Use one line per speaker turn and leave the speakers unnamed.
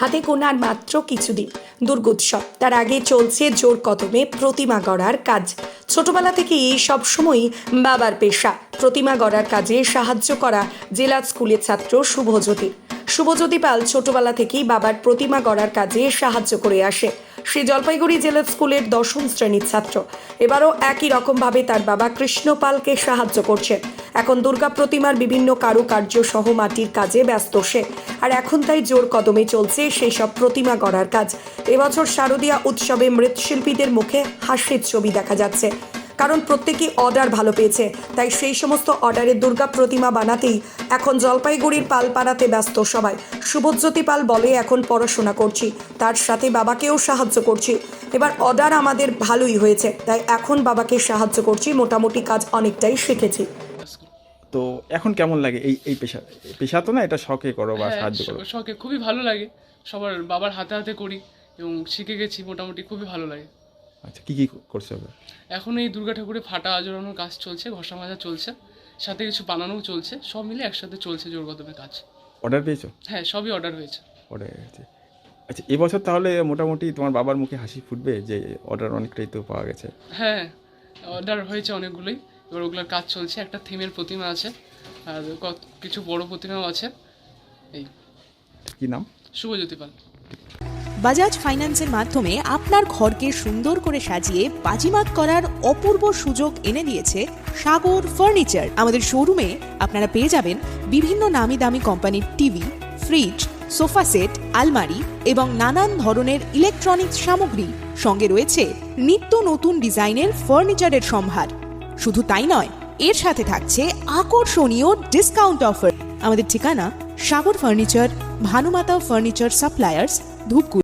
হাতে কোনার মাত্র কিছুদিন। দুর্গোৎসব। তার আগে চলছে জোর কদমে প্রতিমা গড়ার কাজ। ছোটবেলা থেকেই সবসময়ই বাবার পেশা। প্রতিমা গড়ার কাজে সাহায্য করা জেলা স্কুলের ছাত্র শুভজ্যোতি। শুভজ্যোতি পাল ছোটবেলা থেকেই বাবার প্রতিমা গড়ার কাজে সাহায্য করে আসে। সে জলপাইগুড়ি জেলা স্কুলের দশম শ্রেণির ছাত্র। এবারও একই রকমভাবে তার বাবা কৃষ্ণ পালকে সাহায্য করছে এখন দুর্গা প্রতিমার বিভিন্ন কারুকার্য সহ মাটির কাজে ব্যস্ত সে। আর এখন তাই জোর কদমে চলছে সেই সব প্রতিমা গড়ার কাজ। এবছর শারদীয়া উৎসবে মৃৎশিল্পীদের মুখে হাসির ছবি দেখা যাচ্ছে। কারণ প্রত্যেকেই অর্ডার ভালো পেয়েছে, তাই সেই সমস্ত অর্ডারের দুর্গা প্রতিমা বানাতেই এখন জলপাইগুড়ির পাল পাড়াতে ব্যস্ত সবাই। শুভজ্যোতি পাল বলে, এখন পড়াশোনা করছি, তার সাথে বাবাকেও সাহায্য করছি। এবার অর্ডার আমাদের ভালোই হয়েছে, তাই এখন বাবাকে সাহায্য করছি, মোটামুটি কাজ অনেকটাই শিখেছি।
তো এখন কেমন লাগে এই এই পেশা পেশা তো না এটা শখে করো বা
হ্যাঁ,
সাহায্য করো।
শখে খুবই ভালো লাগে। সবার বাবার হাতে হাতে করি এবং শিখে গেছি মোটামুটি খুবই ভালো লাগে।
আচ্ছা কি কি করছ এবার?
এখন এই দুর্গা ঠাকুরের ফাটা আজরানোর কাজ চলছে ঘষা মাজা চলছে সাথে কিছু বানানোও চলছে সব মিলে একসাথে চলছে জোর কদমে কাজ।
অর্ডার পেয়েছ?
হ্যাঁ সবই অর্ডার হয়েছে।
অর্ডার হয়েছে। আচ্ছা এবছর তাহলে মোটামুটি তোমার বাবার মুখে হাসি ফুটবে যে অর্ডার অনেকটাই তো পাওয়া গেছে।
হ্যাঁ অর্ডার হয়েছে অনেকগুলোই। এবার ওগুলোর কাজ চলছে একটা থিমের প্রতিমা আছে আর কত কিছু বড় প্রতিমাও আছে। এই।
কি নাম?
শুভজ্যোতি পাল।
বাজাজ ফাইন্যান্সের মাধ্যমে আপনার ঘরকে সুন্দর করে সাজিয়ে বাজিমাত করার অপূর্ব সুযোগ এনে দিয়েছে সাগর ফার্নিচার। আমাদের শোরুমে আপনারা পেয়ে যাবেন বিভিন্ন নামি দামি কোম্পানির টিভি ফ্রিজ সোফা সেট আলমারি এবং নানান ধরনের ইলেকট্রনিক্স সামগ্রী। সঙ্গে রয়েছে নিত্য নতুন ডিজাইনের ফার্নিচারের সম্ভার। শুধু তাই নয়, এর সাথে থাকছে আকর্ষণীয় ডিসকাউন্ট অফার আমাদের ঠিকানা Sagar furniture Bhanumata furniture suppliers Dhupguri.